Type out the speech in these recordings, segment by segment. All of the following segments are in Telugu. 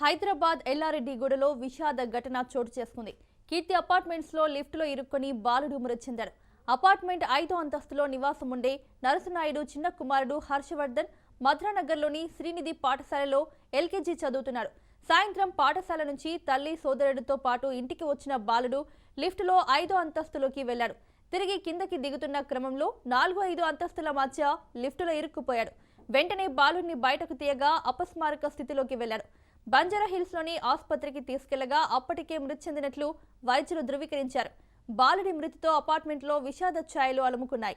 హైదరాబాద్ ఎల్లారెడ్డిగూడలో విషాద ఘటన చోటు చేసుకుంది. కీర్తి అపార్ట్మెంట్స్లో లిఫ్ట్లో ఇరుక్కుని ఇరుక్కొని బాలుడు మృతి చెందాడు. అపార్ట్మెంట్ ఐదో అంతస్తులో నివాసం ఉండే నరసనాయుడు చిన్న కుమారుడు హర్షవర్ధన్ మధురానగర్లోని శ్రీనిధి పాఠశాలలో ఎల్కేజీ చదువుతున్నాడు. సాయంత్రం పాఠశాల నుంచి తల్లి సోదరుడితో పాటు ఇంటికి వచ్చిన బాలుడు లిఫ్టులో ఐదో అంతస్తులోకి వెళ్ళాడు తిరిగి కిందకి దిగుతున్న క్రమంలో నాలుగు ఐదు అంతస్తుల మధ్య లిఫ్టులో ఇరుక్కుపోయాడు. వెంటనే బాలుడిని బయటకు తీయగా అపస్మారక స్థితిలోకి వెళ్ళాడు బంజారా ఆసుపత్రికి తీసుకెళ్ళగా అప్పటికే మృతి చెందినట్లు వైద్యులు ధృవీకరించారు. బాలుడి మృతితో అపార్ట్మెంట్లో విషాద ఛాయలు అలుముకున్నాయి.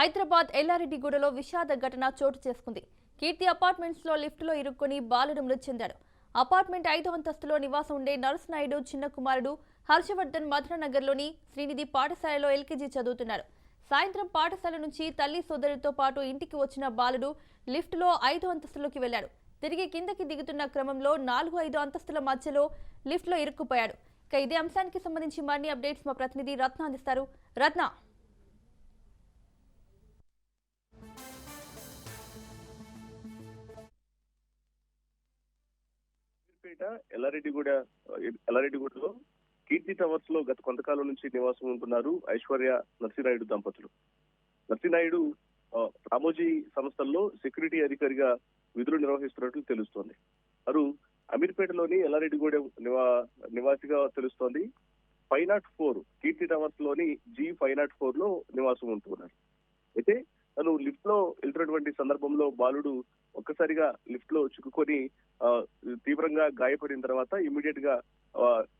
హైదరాబాద్ ఎల్లారెడ్డిగూడలో విషాద ఘటన చోటు చేసుకుంది. కీర్తి అపార్ట్మెంట్స్లో లిఫ్ట్లో ఇరుక్కుని ఇరుక్కొని బాలుడు మృతి చెందాడు. అపార్ట్మెంట్ ఐదో అంతస్తులో నివాసం ఉండే నరసనాయుడు చిన్న కుమారుడు హర్షవర్ధన్ మధురనగర్లోని శ్రీనిధి పాఠశాలలో ఎల్కేజీ చదువుతున్నాడు సాయంత్రం పాఠశాల నుంచి తల్లి సోదరుడితో పాటు ఇంటికి వచ్చిన బాలుడు లిఫ్ట్లో ఐదో అంతస్తులోకి వెళ్ళాడు తిరిగి కిందకి దిగుతున్న క్రమంలో నాలుగు ఐదు అంతస్తుల మధ్యలో లిఫ్ట్లో ఇరుక్కుపోయాడు. ఇక ఇదే అంశానికి సంబంధించి మరిన్ని అప్డేట్స్ మా ప్రతినిధి రత్న అందిస్తారు. రత్న! పేట ఎల్లారెడ్డిగూడ ఎల్లారెడ్డిగూడలో కీర్తి టవర్స్లో గత కొంతకాలం నుంచి నివాసం ఉంటున్నారు ఐశ్వర్య నర్సినాయుడు దంపతులు. నర్సినాయుడు రామోజీ సంస్థల్లో సెక్యూరిటీ అధికారిగా విధులు నిర్వహిస్తున్నట్లు తెలుస్తోంది. వారు అమీర్పేటలోని ఎల్లారెడ్డిగూడ నివా నివాసిగా తెలుస్తోంది. ఫైవ్ నాట్ ఫోర్ కీర్తి టవర్స్లోని జీ ఫైవ్ నాట్ ఫోర్లో నివాసం ఉంటున్నారు. అయితే తను లిఫ్ట్లో వెళ్తున్నటువంటి సందర్భంలో బాలుడు ఒక్కసారిగా లిఫ్ట్లో చిక్కుకొని తీవ్రంగా గాయపడిన తర్వాత ఇమీడియట్గా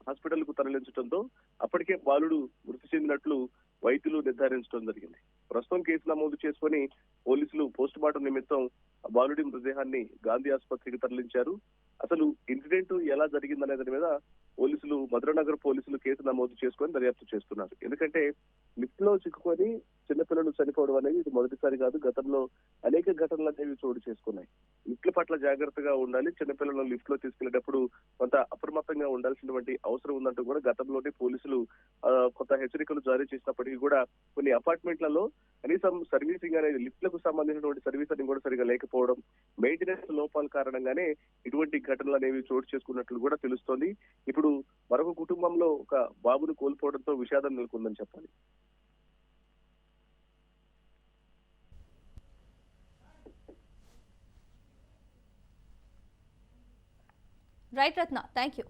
హాస్పిటల్కు తరలించడంతో అప్పటికే బాలుడు మృతి చెందినట్లు వైద్యులు నిర్ధారించడం జరిగింది. ప్రస్తుతం కేసు నమోదు చేసుకొని పోలీసులు పోస్ట్ మార్టం నిమిత్తం బాలుడి మృతదేహాన్ని గాంధీ ఆసుపత్రికి తరలించారు. అసలు ఇన్సిడెంట్ ఎలా జరిగిందనే దాని మీద పోలీసులు మధురనగర్ పోలీసులు కేసు నమోదు చేసుకొని దర్యాప్తు చేస్తున్నారు. ఎందుకంటే లిఫ్ట్లో చిక్కుకొని చిన్నపిల్లలు చనిపోవడం అనేది ఇది మొదటిసారి కాదు. గతంలో అనేక ఘటనలు అనేవి చోటు చేసుకున్నాయి. లిఫ్ట్ల పట్ల జాగ్రత్తగా ఉండాలి. చిన్నపిల్లలను లిఫ్ట్లో తీసుకెళ్ళేటప్పుడు కొంత అప్రమత్తంగా ఉండాల్సినటువంటి అవసరం ఉందంటూ కూడా గతంలోనే పోలీసులు కొంత హెచ్చరికలు జారీ చేసినప్పటికీ కూడా కొన్ని అపార్ట్మెంట్లలో కనీసం సర్వీసింగ్ అనేది లిఫ్ట్లకు సంబంధించినటువంటి సర్వీస్ అని కూడా సరిగా లేకపోవడం మెయింటెనెన్స్ లోపాల కారణంగానే ఇటువంటి ఘటనలు అనేవి చోటు చేసుకున్నట్లు కూడా తెలుస్తోంది. ఇప్పుడు మరొక కుటుంబంలో ఒక బాబును కోల్పోవడంతో విషాదం నెలకొందని చెప్పాలి. Right, Ratna. Thank you.